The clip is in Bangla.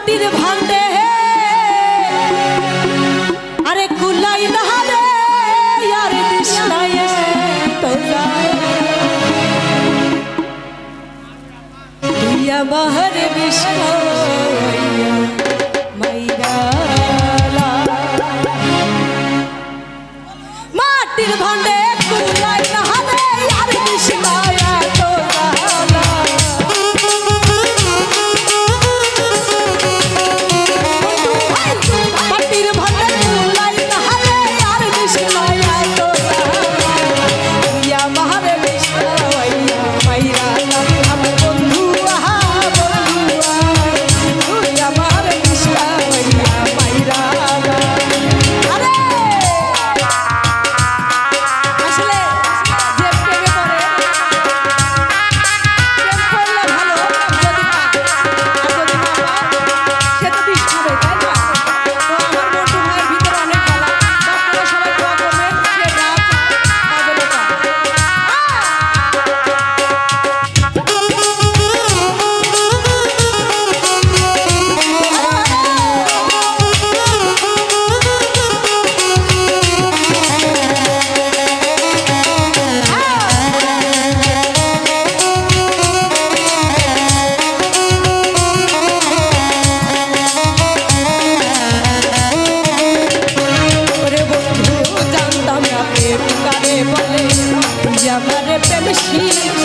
মাটির ভান্ডে আরে কুলাই বাহারে বিষ্ণু Sim.